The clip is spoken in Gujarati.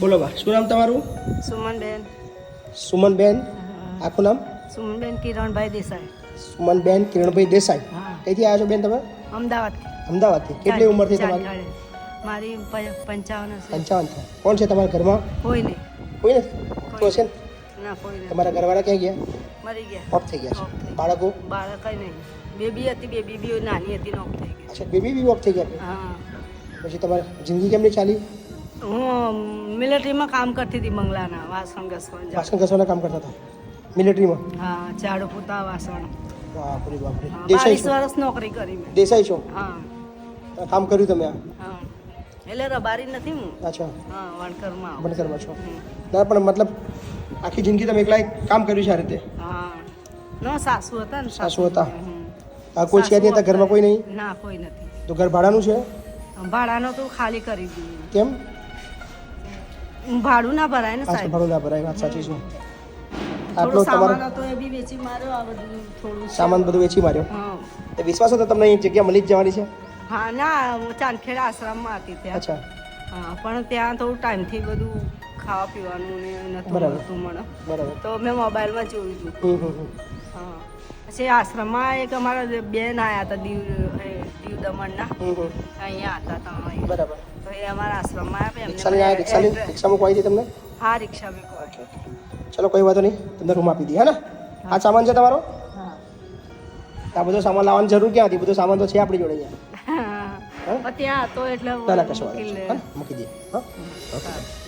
બોલો બા શું નામ તમારું સુમનબેન સુમનબેન આખું નામ સુમનબેન કિરણભાઈ દેસાઈ સુમનબેન કિરણભાઈ દેસાઈ હા કઈથી આવ્યા છો બેન તમે? અમદાવાદથી અમદાવાદથી? કેટલી ઉંમર થઈ તમારી? ચાંદખેડે. મારી પ- પંચાવન હશે. પંચાવન છે. કોણ છે તમારા ઘરમાં? કોઈ નહીં. કોઈ નથી? તો છે ને? ના કોઈ નહીં. તમારા ઘરવાળા ક્યાં ગયા? મરી ગયા. ઓફ થઈ ગયા Off છે થઈ. બાળકો? બાળક કઈ નહીં. બેબી હતી બેબી બી નાની હતી નોક થઈ ગઈ. અચ્છા બેબી બી ઓફ થઈ ગયા? હા. પછી તમારી જિંદગી કેમની ચાલી? હું મિલિટરીમાં કામ કરતી હતી બંગલાના વાસણ ઘસવા. વાસણ ઘસવાના કામ કરતા હતા? મિલિટરીમાં? હા ઝાડુ પૂતા વાસણ બાપરે બાપરે. દેસાઈ વર્ષ નોકરી કરી મેં. દેસાઈ છો? હા. કામ કર્યું તમે હા. એટલે રબારી નથી હું. અચ્છા. હા વણકરમાં. વણકરમાં છો. ના પણ મતલબ આખી જિંદગી તમે એકલા કામ કર્યું છે આ રીતે? હા. નો સાસુ હતા ને સાસુ હતા. આ કોઈ છે નહીં ઘરમાં કોઈ નહીં? ના કોઈ નથી. તો ઘર ભાડાનું છે? ભાડાનો તો ખાલી કરી દીધું. કેમ? ભાડું ના ભરાય ને સાહેબ. ભાડું ના ભરાય વાત સાચી છે. આટલો સામાન તમારો હતો એ બી વેચી માર્યો આ બધું થોડું સામાન બધું વેચી માર્યો? હા. તો વિશ્વાસ હતો તમને અહીં જગ્યા મળી જ જવાની છે? હા ના હું ચાંદખેડા આશ્રમમાં હતી ત્યાં. અચ્છા. હા પણ ત્યાં થોડું ટાઈમથી બધું ખાવા પીવાનું ને નતું બરાબર. મળતું મને. બરાબર. તો મેં મોબાઈલમાં જોયું હતું. હા. પછી આશ્રમમાં એક અમારા બેન આવ્યા હતા દીવ એ દીવ દમણના. અહીંયા હતા તમે બરાબર. તો એ અમારા આશ્રમમાં આવ્યા રિક્ષાની રિક્ષાની રિક્ષા મૂકવા હતી તમને? હા રિક્ષા મેં ચલો કોઈ વાંધો નહીં. તમને રૂમ આપી દઈએ હા ને? આ સામાન છે તમારો? હા. આ બધો સામાન લાવવાની જરૂર ક્યાં હતી? બધો સામાન તો છે આપણી જોડે અહીંયા. હા. ત્યાં હતો એટલે મૂકી દે લે. મૂકી દઈએ. હા. ઓકે.